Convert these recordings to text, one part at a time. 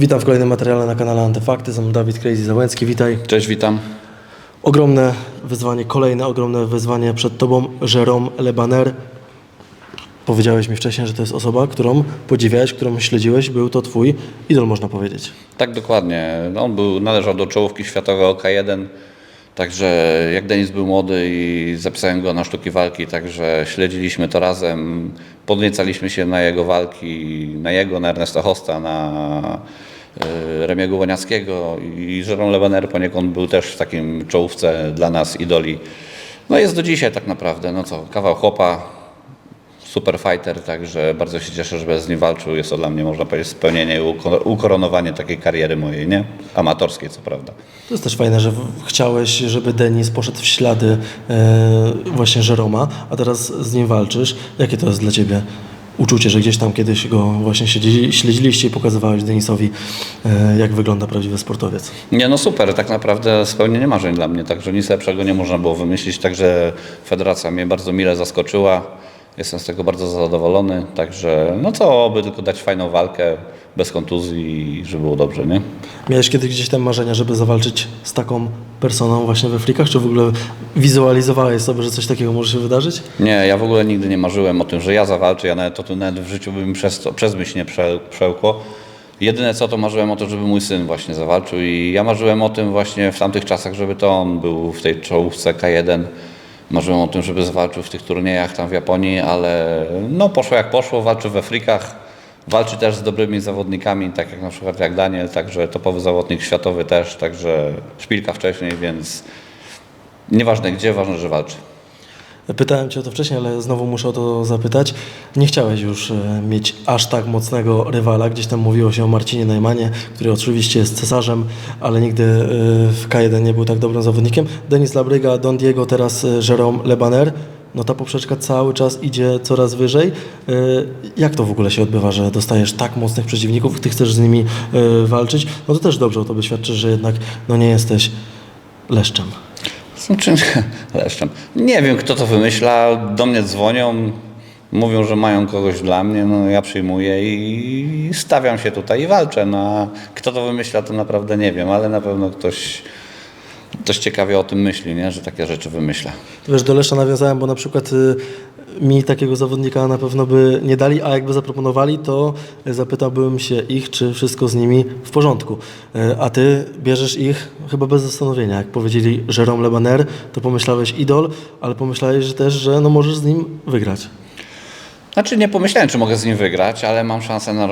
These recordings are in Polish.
Witam w kolejnym materiale na kanale Antyfakty. Jestem Dawid Crazy Załęcki. Witaj. Cześć, witam. Ogromne wyzwanie, kolejne ogromne wyzwanie przed Tobą. Jérôme Lebaner. Powiedziałeś mi wcześniej, że to jest osoba, którą podziwiałeś, którą śledziłeś. Był to Twój idol, można powiedzieć. Tak, dokładnie. No, On był, należał do czołówki światowego K1, także jak Denis był młody i zapisałem go na sztuki walki, także śledziliśmy to razem, podniecaliśmy się na jego walki, na jego, na Ernesta Hosta, na y, Remiego Łoniackiego i Jerome Lebaner poniekąd był też w takim czołówce dla nas idoli. No jest do dzisiaj tak naprawdę, no co, kawał chłopa, super fighter, także bardzo się cieszę, że bez nim walczył. Jest to dla mnie, można powiedzieć, spełnienie i uko- ukoronowanie takiej kariery mojej, nie? Amatorskiej, co prawda. To jest też fajne, że chciałeś, żeby Denis poszedł w ślady e, właśnie Jeroma, a teraz z nim walczysz. Jakie to jest dla Ciebie uczucie, że gdzieś tam kiedyś go właśnie śledzili, śledziliście i pokazywałeś Denisowi, e, jak wygląda prawdziwy sportowiec? Nie, no super, tak naprawdę spełnienie marzeń dla mnie, także nic lepszego nie można było wymyślić, także federacja mnie bardzo mile zaskoczyła. Jestem z tego bardzo zadowolony, także no co, oby tylko dać fajną walkę, bez kontuzji i żeby było dobrze, nie? Miałeś kiedyś gdzieś tam marzenia, żeby zawalczyć z taką personą właśnie we frikach? Czy w ogóle wizualizowałeś sobie, że coś takiego może się wydarzyć? Nie, ja w ogóle nigdy nie marzyłem o tym, że ja zawalczę, ja nawet o tym nawet w życiu by mi przez, to, przez myśl nie prze, przełkło. Jedyne co, to marzyłem o to, żeby mój syn właśnie zawalczył i ja marzyłem o tym właśnie w tamtych czasach, żeby to on był w tej czołówce K1. Marzyłem o tym, żeby zawalczył w tych turniejach tam w Japonii, ale no poszło jak poszło, walczył we frikach, walczy też z dobrymi zawodnikami, tak jak na przykład jak Daniel, także topowy zawodnik światowy też, także szpilka wcześniej, więc nieważne gdzie, ważne, że walczy. Pytałem Cię o to wcześniej, ale znowu muszę o to zapytać. Nie chciałeś już e, mieć aż tak mocnego rywala. Gdzieś tam mówiło się o Marcinie Najmanie, który oczywiście jest cesarzem, ale nigdy e, w K1 nie był tak dobrym zawodnikiem. Denis Labryga, Don Diego, teraz e, Jérôme Lebaner. No ta poprzeczka cały czas idzie coraz wyżej. Jak to w ogóle się odbywa, że dostajesz tak mocnych przeciwników, Ty chcesz z nimi walczyć? No to też dobrze o Tobie świadczy, że jednak no nie jesteś leszczem. Znaczy, leszczem. Nie wiem, kto to wymyśla. Do mnie dzwonią, mówią, że mają kogoś dla mnie. No, ja przyjmuję i stawiam się tutaj i walczę. No, a kto to wymyśla, to naprawdę nie wiem, ale na pewno ktoś, ktoś ciekawie o tym myśli, nie? że takie rzeczy wymyśla. Wiesz, do Lesza nawiązałem, bo na przykład y, mi takiego zawodnika na pewno by nie dali, a jakby zaproponowali, to zapytałbym się ich, czy wszystko z nimi w porządku. Y, A ty bierzesz ich chyba bez zastanowienia. Jak powiedzieli Jérôme Lebaner, to pomyślałeś idol, ale pomyślałeś że też, że no możesz z nim wygrać. Znaczy nie pomyślałem, czy mogę z nim wygrać, ale mam szansę na,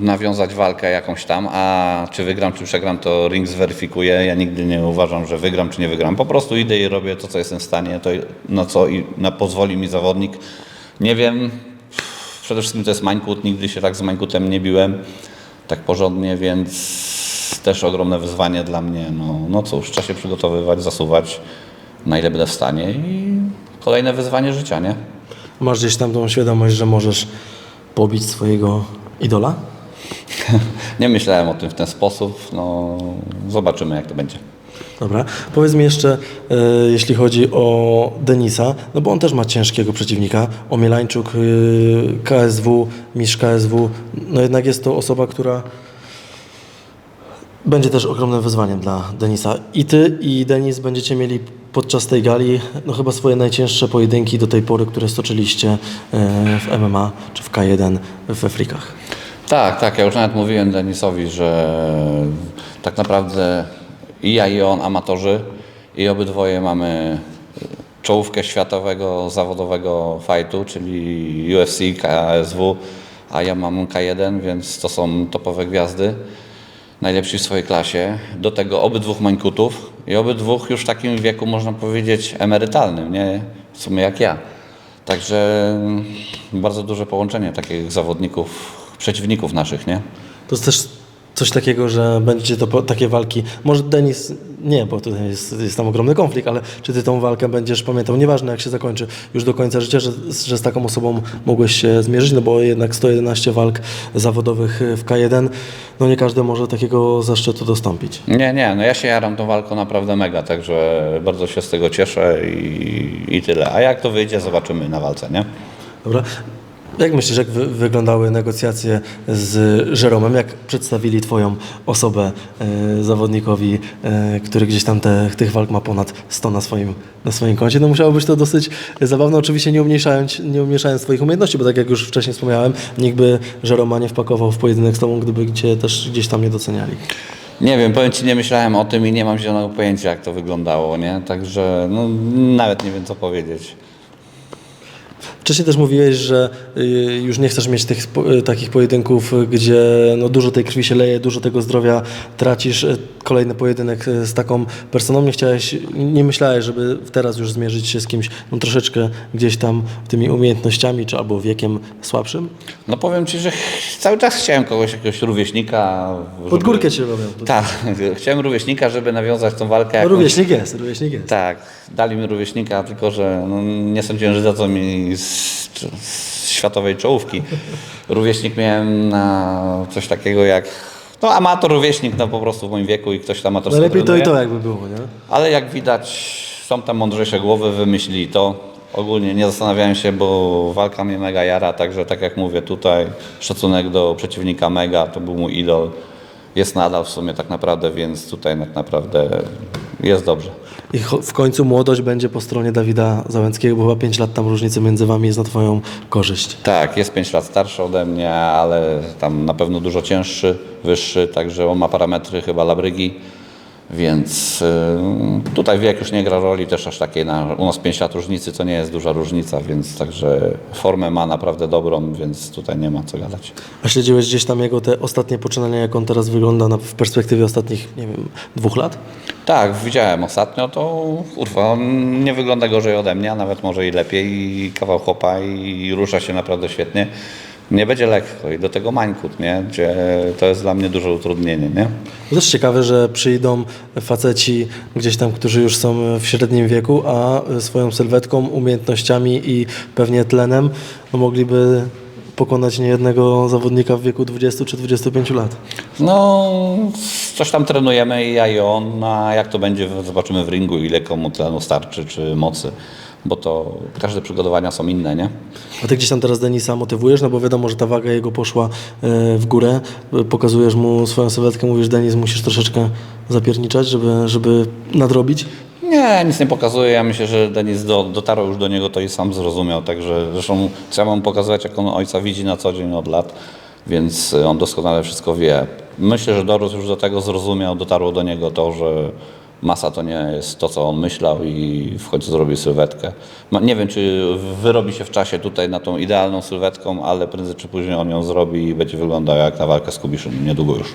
nawiązać walkę jakąś tam, a czy wygram, czy przegram, to ring zweryfikuje. Ja nigdy nie uważam, że wygram, czy nie wygram. Po prostu idę i robię to, co jestem w stanie, to na co i na pozwoli mi zawodnik. Nie wiem, przede wszystkim to jest mańkut, nigdy się tak z mańkutem nie biłem, tak porządnie, więc też ogromne wyzwanie dla mnie. No, no cóż, trzeba się przygotowywać, zasuwać, na ile będę w stanie i kolejne wyzwanie życia, nie? Masz gdzieś tam tą świadomość, że możesz pobić swojego idola? Nie myślałem o tym w ten sposób. No, zobaczymy, jak to będzie. Dobra. Powiedz mi jeszcze, e, jeśli chodzi o Denisa, no bo on też ma ciężkiego przeciwnika. Omielańczuk, e, KSW, mistrz KSW. No jednak jest to osoba, która będzie też ogromnym wyzwaniem dla Denisa. I ty, i Denis będziecie mieli podczas tej gali no chyba swoje najcięższe pojedynki do tej pory, które stoczyliście e, w MMA czy w K1 we frikach. Tak, tak. Ja już nawet mówiłem Denisowi, że tak naprawdę i ja, i on amatorzy, i obydwoje mamy czołówkę światowego zawodowego fightu, czyli UFC, KSW, a ja mam K1, więc to są topowe gwiazdy. Najlepsi w swojej klasie. Do tego obydwóch mańkutów i obydwóch już w takim wieku, można powiedzieć, emerytalnym, nie? W sumie jak ja. Także mm, bardzo duże połączenie takich zawodników, przeciwników naszych, nie? To jest też coś takiego, że będziecie to takie walki. Może Denis nie, bo tutaj jest, jest tam ogromny konflikt, ale czy ty tą walkę będziesz pamiętał, nieważne jak się zakończy, już do końca życia, że, że z taką osobą mogłeś się zmierzyć, no bo jednak 111 walk zawodowych w K1, no nie każdy może takiego zaszczytu dostąpić. Nie, nie, no ja się jaram tą walką naprawdę mega, także bardzo się z tego cieszę i, i tyle. A jak to wyjdzie, zobaczymy na walce, nie? Dobra? Jak myślisz, jak wy, wyglądały negocjacje z Żeromem? Jak przedstawili Twoją osobę e, zawodnikowi, e, który gdzieś tam te, tych walk ma ponad 100 na swoim, na swoim koncie? No musiało być to dosyć zabawne, oczywiście nie umniejszając, nie umniejszając Twoich umiejętności, bo tak jak już wcześniej wspomniałem, nikt by Żeroma nie wpakował w pojedynek z Tobą, gdyby Cię też gdzieś tam nie doceniali. Nie wiem, powiem Ci, nie myślałem o tym i nie mam zielonego pojęcia, jak to wyglądało, nie? Także no, nawet nie wiem, co powiedzieć. Wcześniej też mówiłeś, że y, już nie chcesz mieć tych y, takich pojedynków, y, gdzie no, dużo tej krwi się leje, dużo tego zdrowia tracisz. Kolejny pojedynek z taką personą. Nie chciałeś, nie myślałeś, żeby teraz już zmierzyć się z kimś no, troszeczkę gdzieś tam tymi umiejętnościami, czy albo wiekiem słabszym? No powiem Ci, że cały czas chciałem kogoś, jakiegoś rówieśnika. Pod żeby- górkę cię robią. Tak, chciałem rówieśnika, żeby nawiązać tą walkę. No, jakąś- rówieśnik jest, rówieśnik jest. Tak, dali mi rówieśnika, tylko że no, nie sądziłem, że dadzą mi z, z światowej czołówki. Rówieśnik miałem na coś takiego jak, no amator rówieśnik, no po prostu w moim wieku i ktoś tam amatorsko Najlepiej to i trenuje. to jakby było, nie? Ale jak widać, są tam mądrzejsze głowy, wymyślili to. Ogólnie nie zastanawiałem się, bo walka mnie mega jara, także tak jak mówię tutaj, szacunek do przeciwnika mega, to był mój idol. Jest nadal w sumie tak naprawdę, więc tutaj tak naprawdę jest dobrze. I w końcu młodość będzie po stronie Dawida Załęckiego, bo chyba 5 lat tam różnicy między wami jest na twoją korzyść. Tak, jest 5 lat starszy ode mnie, ale tam na pewno dużo cięższy, wyższy, także on ma parametry chyba labrygi, więc y, tutaj wiek już nie gra roli też aż takiej. Na, u nas 5 lat różnicy to nie jest duża różnica, więc także formę ma naprawdę dobrą, więc tutaj nie ma co gadać. A śledziłeś gdzieś tam jego te ostatnie poczynania, jak on teraz wygląda na, w perspektywie ostatnich, nie wiem, dwóch lat? Tak, widziałem ostatnio, to kurwa, on nie wygląda gorzej ode mnie, a nawet może i lepiej, i kawał chłopa i rusza się naprawdę świetnie. Nie będzie lekko i do tego mańkut, nie? Gdzie to jest dla mnie duże utrudnienie, nie? To też ciekawe, że przyjdą faceci gdzieś tam, którzy już są w średnim wieku, a swoją sylwetką, umiejętnościami i pewnie tlenem no, mogliby pokonać niejednego zawodnika w wieku 20 czy 25 lat. No, coś tam trenujemy i ja i on, a jak to będzie, zobaczymy w ringu, ile komu tlenu starczy, czy mocy, bo to każde przygotowania są inne, nie? A ty gdzieś tam teraz Denisa motywujesz, no bo wiadomo, że ta waga jego poszła e, w górę. E, Pokazujesz mu swoją sylwetkę, mówisz Denis, musisz troszeczkę zapierniczać, żeby, żeby nadrobić. Nie, nic nie pokazuje. Ja myślę, że Denis do, dotarł już do niego, to i sam zrozumiał. Także zresztą trzeba mu pokazywać, jak on ojca widzi na co dzień od lat, więc on doskonale wszystko wie. Myślę, że dorósł już do tego, zrozumiał, dotarło do niego to, że masa to nie jest to, co on myślał i w końcu zrobił sylwetkę. Ma- Nie wiem, czy wyrobi się w czasie tutaj na tą idealną sylwetką, ale prędzej czy później on ją zrobi i będzie wyglądał jak na walkę z Kubiszynem, niedługo już.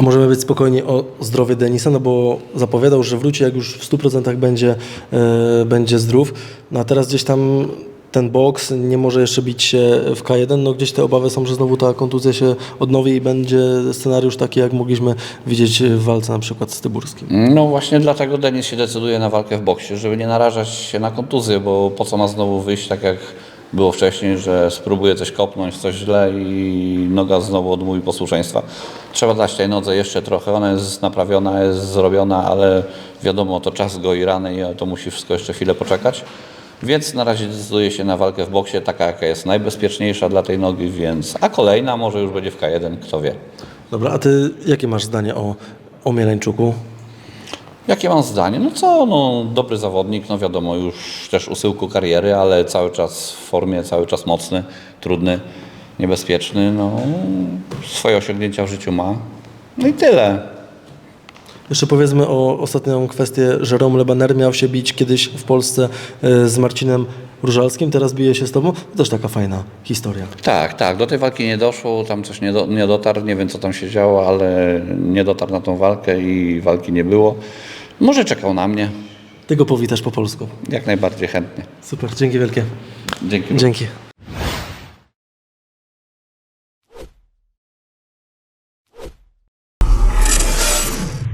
A możemy być spokojni o zdrowie Denisa, no bo zapowiadał, że wróci, jak już w 100% będzie, e, będzie zdrów. No a teraz gdzieś tam ten boks nie może jeszcze bić się w K1, no gdzieś te obawy są, że znowu ta kontuzja się odnowi i będzie scenariusz taki, jak mogliśmy widzieć w walce na przykład z Tyburskim. No właśnie dlatego Denis się decyduje na walkę w boksie, żeby nie narażać się na kontuzję, bo po co ma znowu wyjść tak jak było wcześniej, że spróbuje coś kopnąć, coś źle i noga znowu odmówi posłuszeństwa. Trzeba dać tej nodze jeszcze trochę, ona jest naprawiona, jest zrobiona, ale wiadomo, to czas goi rany i to musi wszystko jeszcze chwilę poczekać. Więc na razie decyduje się na walkę w boksie, taka jaka jest najbezpieczniejsza dla tej nogi, więc a kolejna może już będzie w K1, kto wie. Dobra, a ty jakie masz zdanie o, o Mieleńczuku? Jakie mam zdanie? No co, no dobry zawodnik, no wiadomo, już też u syłku kariery, ale cały czas w formie, cały czas mocny, trudny, niebezpieczny, no swoje osiągnięcia w życiu ma. No i tyle. Jeszcze powiedzmy o ostatnią kwestię. Jerome Lebaner miał się bić kiedyś w Polsce e, z Marcinem Różalskim, teraz bije się z tobą. To też taka fajna historia. Tak, tak, do tej walki nie doszło, tam coś nie, do, nie dotarł, nie wiem co tam się działo, ale nie dotarł na tą walkę i walki nie było. Może czekał na mnie, Ty go powitasz po polsku. jak najbardziej chętnie. Super, dzięki wielkie. Dzięki. Dzięki.